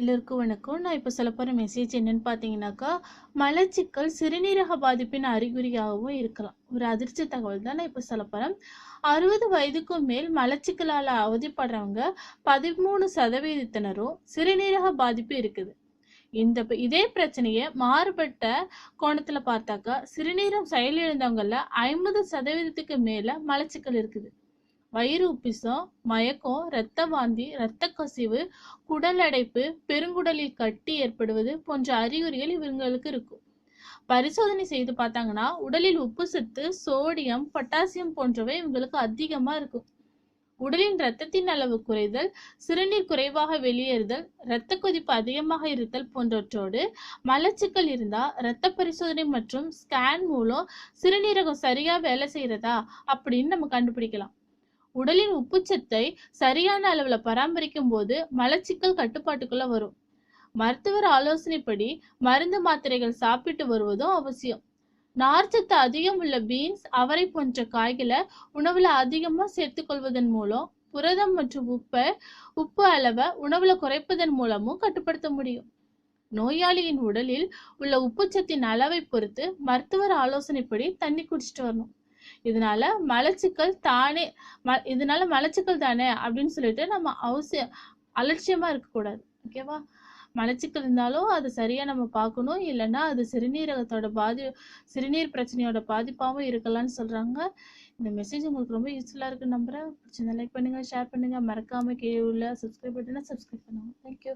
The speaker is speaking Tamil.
எல்லோருக்கும் வணக்கம் நான் இப்போ சொல்ல போகிற மெசேஜ் என்னன்னு பார்த்தீங்கன்னாக்கா மலச்சிக்கல் சிறுநீரக பாதிப்பின் அறிகுறியாகவும் இருக்கலாம். ஒரு அதிர்ச்சி தகவல் தான் நான் இப்போ சொல்ல போகிறேன் அறுபது வயதுக்கும் மேல் மலச்சிக்கலால் அவதிப்படுறவங்க பதிமூணு சதவீதத்தினரும் சிறுநீரக பாதிப்பு இருக்குது. இந்த இதே பிரச்சனையை மாறுபட்ட கோணத்தில் பார்த்தாக்கா சிறுநீரம் செயலிழந்தவங்கள ஐம்பது சதவீதத்துக்கு மேலே மலச்சிக்கல் இருக்குது. வயிறு உப்பிசம் மயக்கம் இரத்த வாந்தி இரத்த கசிவு குடல் அடைப்பு பெருங்குடலில் கட்டி ஏற்படுவது போன்ற அறிகுறிகள் இவங்களுக்கு இருக்கும். பரிசோதனை செய்து பார்த்தாங்கன்னா உடலில் உப்பு சத்து சோடியம் பொட்டாசியம் போன்றவை இவங்களுக்கு அதிகமா இருக்கும். உடலின் இரத்தத்தின் அளவு குறைதல் சிறுநீர் குறைவாக வெளியேறுதல் இரத்த கொதிப்பு அதிகமாக இருத்தல் போன்றவற்றோடு மலச்சிக்கல் இருந்தா இரத்த பரிசோதனை மற்றும் ஸ்கேன் மூலம் சிறுநீரகம் சரியா வேலை செய்யறதா அப்படின்னு நம்ம கண்டுபிடிக்கலாம். உடலின் உப்புச்சத்தை சரியான அளவுல பராமரிக்கும் போது மலச்சிக்கல் கட்டுப்பாட்டுக்குள்ள வரும். மருத்துவர் ஆலோசனைப்படி மருந்து மாத்திரைகள் சாப்பிட்டு வருவதும் அவசியம். நார்ச்சத்து அதிகம் உள்ள பீன்ஸ் அவரை போன்ற காய்களை உணவுல அதிகமா சேர்த்துக்கொள்வதன் மூலம் புரதம் மற்றும் உப்பை உப்பு அளவை உணவுல குறைப்பதன் மூலமும் கட்டுப்படுத்த முடியும். நோயாளியின் உடலில் உள்ள உப்புச்சத்தின் அளவை பொறுத்து மருத்துவர் ஆலோசனைப்படி தண்ணி குடிச்சிட்டு வரணும். இதனால மலச்சிக்கல் தானே ம இதனால மலச்சிக்கல் தானே அப்படின்னு சொல்லிட்டு நம்ம அவசியம் அலட்சியமா இருக்கக்கூடாது. ஓகேவா மலச்சிக்கல் இருந்தாலும் அது சரியா நம்ம பார்க்கணும். இல்லைன்னா அது சிறுநீரகத்தோட பாதி சிறுநீர் பிரச்சனையோட பாதிப்பாகவும் இருக்கலாம்னு சொல்றாங்க. இந்த மெசேஜ் உங்களுக்கு ரொம்ப யூஸ்ஃபுல்லா இருக்குன்னு நம்புறேன். பிடிச்சிருந்தா லைக் பண்ணுங்க ஷேர் பண்ணுங்க. மறக்காம கீழே உள்ள சப்ஸ்கிரைப் பட்டனை சப்ஸ்கிரைப் பண்ணுங்க. தேங்க்யூ